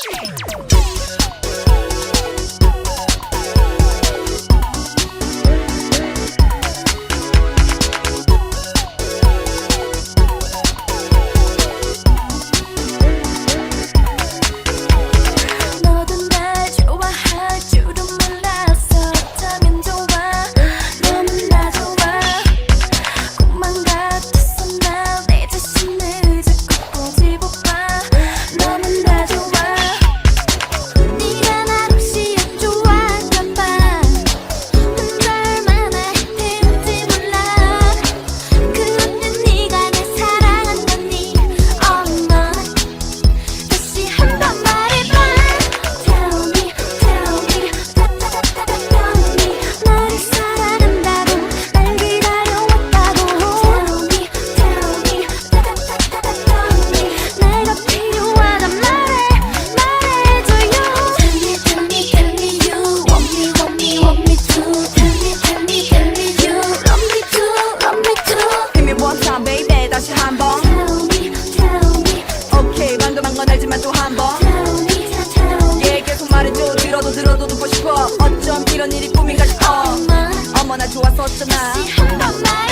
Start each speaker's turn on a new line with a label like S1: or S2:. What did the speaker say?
S1: Yeah.
S2: สดจะหนา
S1: ว